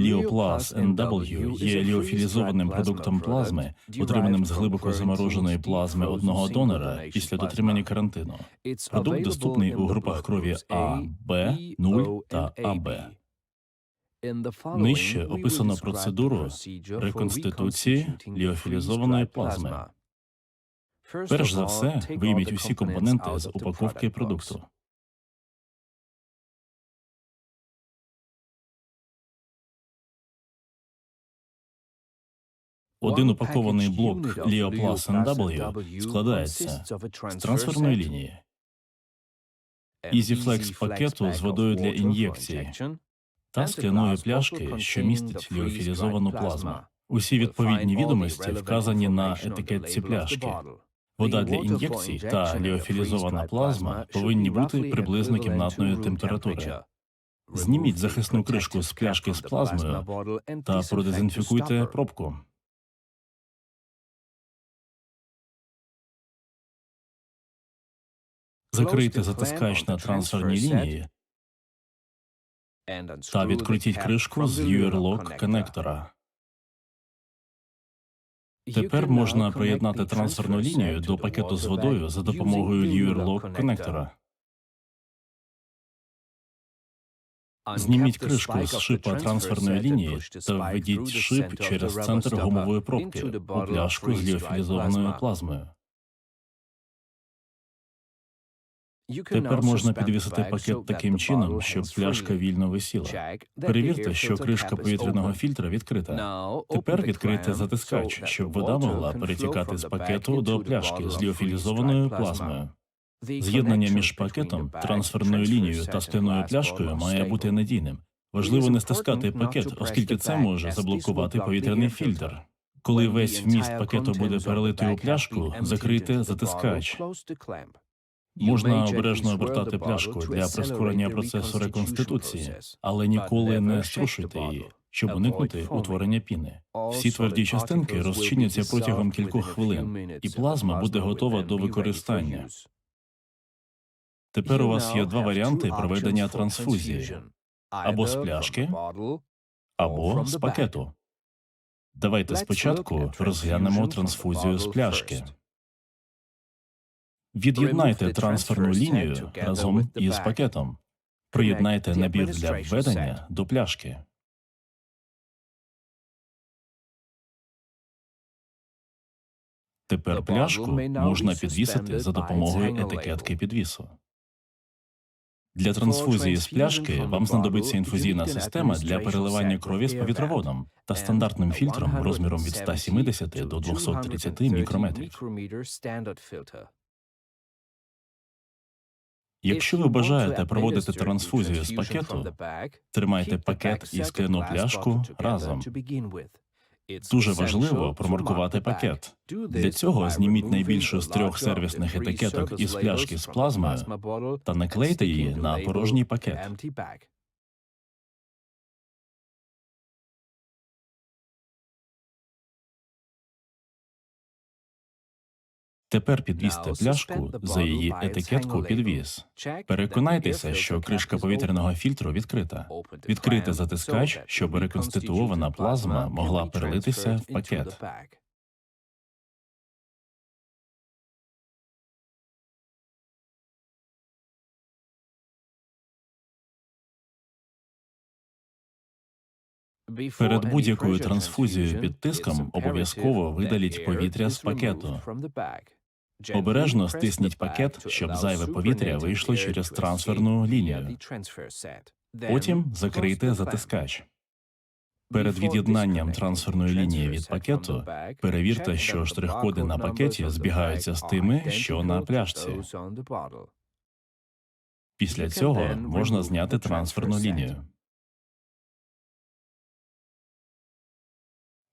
Ліоплаз NW є ліофілізованим продуктом плазми, отриманим з глибоко замороженої плазми одного донора після дотримання карантину. Продукт доступний у групах крові А, Б, 0 та АБ. Нижче описано процедуру реконституції ліофілізованої плазми. Перш за все, вийміть усі компоненти з упаковки продукту. Один упакований блок Ліоплас NW складається з трансферної лінії, EasyFlex пакету з водою для ін'єкції та скляної пляшки, що містить ліофілізовану плазму. Усі відповідні відомості вказані на етикетці пляшки. Вода для ін'єкцій та ліофілізована плазма повинні бути приблизно кімнатної температури. Зніміть захисну кришку з пляшки з плазмою та продезінфікуйте пробку. Закрийте затискач на трансферній лінії та відкрутіть кришку з UR-Lock коннектора. Тепер можна приєднати трансферну лінію до пакету з водою за допомогою UR-Lock коннектора. Зніміть кришку з шипа трансферної лінії та введіть шип через центр гумової пробки у пляшку з ліофілізованою плазмою. Тепер можна підвісити пакет таким чином, щоб пляшка вільно висіла. Перевірте, що кришка повітряного фільтра відкрита. Тепер відкрийте затискач, щоб вода могла перетікати з пакету до пляшки з ліофілізованою плазмою. З'єднання між пакетом, трансферною лінією та скляною пляшкою має бути надійним. Важливо не стискати пакет, оскільки це може заблокувати повітряний фільтр. Коли весь вміст пакету буде перелитий у пляшку, закрийте затискач. Можна обережно обертати пляшку для прискорення процесу реконституції, але ніколи не струшуйте її, щоб уникнути утворення піни. Всі тверді частинки розчиняться протягом кількох хвилин, і плазма буде готова до використання. Тепер у вас є два варіанти проведення трансфузії. або з пляшки, або з пакету. Давайте спочатку розглянемо трансфузію з пляшки. Від'єднайте трансферну лінію разом із пакетом. Приєднайте набір для введення до пляшки. Тепер пляшку можна підвісити за допомогою етикетки підвісу. Для трансфузії з пляшки вам знадобиться інфузійна система для переливання крові з повітроводом та стандартним фільтром розміром від 170 до 230 мікрометрів. Якщо ви бажаєте проводити трансфузію з пакету, тримайте пакет і скляну пляшку разом. Дуже важливо промаркувати пакет. Для цього зніміть найбільшу з трьох сервісних етикеток із пляшки з плазмою та наклейте її на порожній пакет. Тепер підвісьте пляшку за її етикетку підвіс. Переконайтеся, що кришка повітряного фільтру відкрита. Відкрийте затискач, щоб реконституована плазма могла перелитися в пакет. Перед будь-якою трансфузією під тиском обов'язково видаліть повітря з пакету. Обережно стисніть пакет, щоб зайве повітря вийшло через трансферну лінію. Потім закрийте затискач. Перед від'єднанням трансферної лінії від пакету перевірте, що штрих-коди на пакеті збігаються з тими, що на пляшці. Після цього можна зняти трансферну лінію.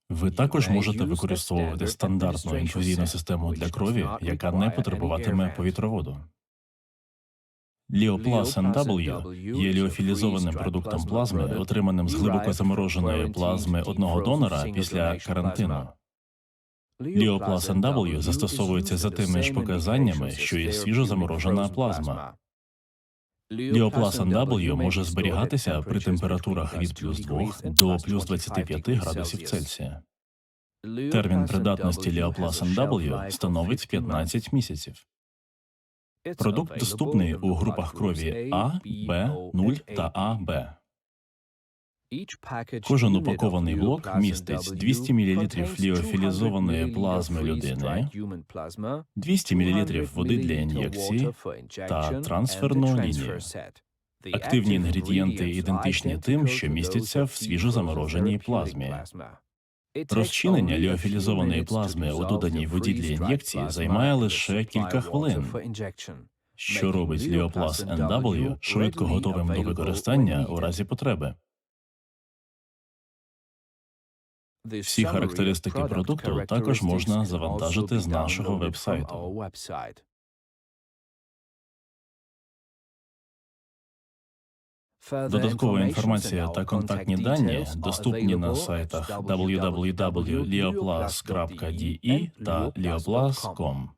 Ви також можете використовувати стандартну інфузійну систему для крові, яка не потребуватиме повітроводу. Ліоплас NW є ліофілізованим продуктом плазми, отриманим з глибоко замороженої плазми одного донора після карантину. Ліоплас NW застосовується за тими ж показаннями, що і свіжо заморожена плазма. Ліоплас W може зберігатися при температурах від плюс 2 до плюс 25 градусів Цельсія. Термін придатності Ліопласен W становить 15 місяців. Продукт доступний у групах крові А, Б, 0 та АБ. Кожен упакований блок містить 200 мл ліофілізованої плазми людини, 200 мл води для ін'єкції та трансферну лінію. Активні інгредієнти ідентичні тим, що містяться в свіжозамороженій плазмі. Розчинення ліофілізованої плазми у доданій воді для ін'єкції займає лише кілька хвилин, що робить Ліоплас NW швидко готовим до використання у разі потреби. Всі характеристики продукту також можна завантажити з нашого вебсайту. Додаткова інформація та контактні дані доступні на сайтах www.leoplas.de та leoplas.com.